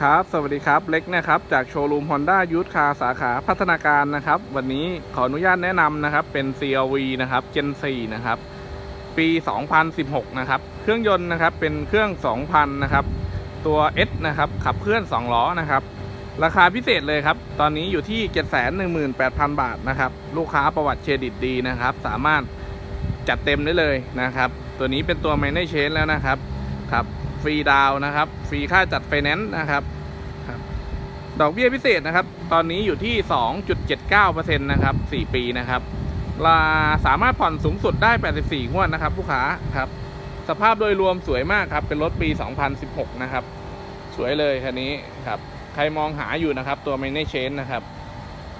ครับ สวัสดีครับ เล็กนะครับ จากโชว์รูม Honda ยูทคาสาขาพัฒนาการนะครับ วันนี้ขออนุญาตแนะนำนะครับ เป็น CRV นะครับ Gen 4 นะครับ ปี 2016 นะครับ เครื่องยนต์นะครับ เป็นเครื่อง 2,000 นะครับ ตัว S นะครับ ขับเคลื่อน 2 ล้อ นะครับ ราคาพิเศษเลยครับ ตอนนี้อยู่ที่ 718,000 บาทนะครับ ลูกค้าประวัติเครดิตดีนะครับ สามารถจัดเต็มได้เลยนะครับ ตัวนี้เป็นตัว m a n a g e แล้วนะครับ ครับ รีดาวนะครับ ฟรีค่าจัดไฟแนนซ์นะครับ ดอกเบี้ยพิเศษนะครับ ตอนนี้อยู่ที่ 2.79%นะครับ 4 ปีนะครับลาสามารถผ่อนสูงสุดได้ 84 งวดนะครับ ลูกค้าครับ สภาพโดยรวมสวยมากครับ เป็นรถปี 2016 นะครับ สวยเลยคันนี้ครับ ใครมองหาอยู่นะครับ ตัว m a n a g e Change นะครับ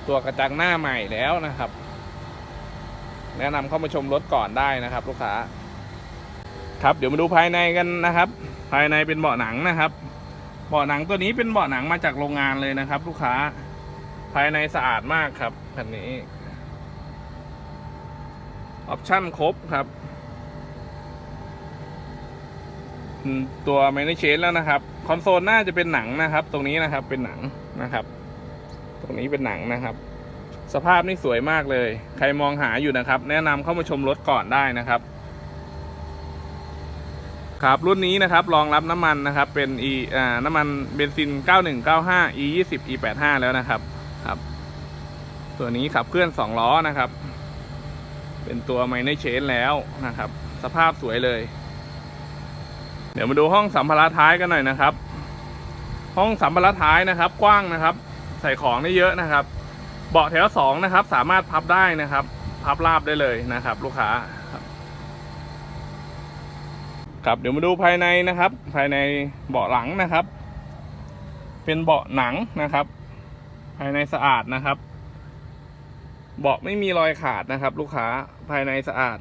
ตัวกระจังหน้าใหม่แล้วนะครับ แนะนำเข้ามาชมรถก่อนได้นะครับ ลูกค้า ครับเดี๋ยวมาดูภายในกันนะครับ ภายในเป็นเบาะหนังนะครับ เบาะหนังตัวนี้เป็นเบาะหนังมาจากโรงงานเลยนะครับ ลูกค้า ภายในสะอาดมากครับคันนี้ออปชั่นครบครับตัวไมเนเชนแล้วนะครับ คอนโซลหน้าจะเป็นหนังนะครับ ตรงนี้นะครับเป็นหนังนะครับ ตรงนี้เป็นหนังนะครับ สภาพนี่สวยมากเลย ใครมองหาอยู่นะครับ แนะนำเข้ามาชมรถก่อนได้นะครับ ครับรุ่นนี้นะครับรองรับน้ำมันนะครับเป็น e อ่าน้ำมันเบนซิน 9195 e 20 e 85แล้วนะครับครับตัวนี้ขับเคลื่อน 2 ล้อนะครับ เป็นตัวไมเนเชนแล้วนะครับ สภาพสวยเลย เดี๋ยวมาดูห้องสัมภาระท้ายกันหน่อยนะครับ ห้องสัมภาระท้ายนะครับ กว้างนะครับ ใส่ของได้เยอะนะครับ เบาะแถวสองนะครับ สามารถพับได้นะครับ พับราบได้เลยนะครับ ลูกค้า ครับเดี๋ยวมาดูภายในนะครับ ภายในเบาะหลังนะครับ เป็นเบาะหนังนะครับ ภายในสะอาดนะครับ เบาะไม่มีรอยขาดนะครับ ลูกค้าภายในสะอาด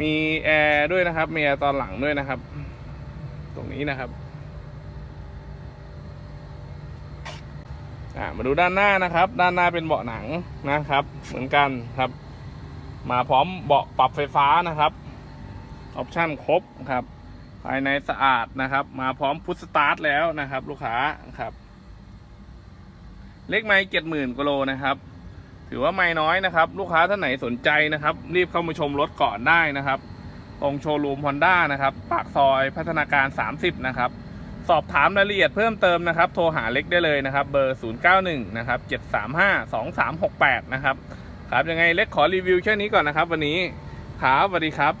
มีแอร์ด้วยนะครับ มีแอร์ตอนหลังด้วยนะครับ ตรงนี้นะครับมาดูด้านหน้านะครับ ด้านหน้าเป็นเบาะหนังนะครับ เหมือนกันครับ มาพร้อมเบาะปรับไฟฟ้านะครับออปชั่นครบครับ ภายในสะอาดนะครับ มาพร้อมพุทสตาร์ทแล้วนะครับ ลูกค้าครับเลขไม้เจ็ดหมื่นกิโลนะครับ ถือว่าไม่น้อยนะครับ ลูกค้าท่านไหนสนใจนะครับ รีบเข้ามาชมรถก่อนได้นะครับตรงโชว์รูมฮอนด้านะครับ ปากซอยพัฒนาการ 30 นะครับ สอบถามรายละเอียดเพิ่มเติมนะครับ โทรหาเล็กได้เลยนะครับ เบอร์ 091 นะครับ 735 2368 นะครับ ครับยังไงเล็กขอรีวิวแค่นี้ก่อนนะครับ วันนี้ครับสวัสดีครับ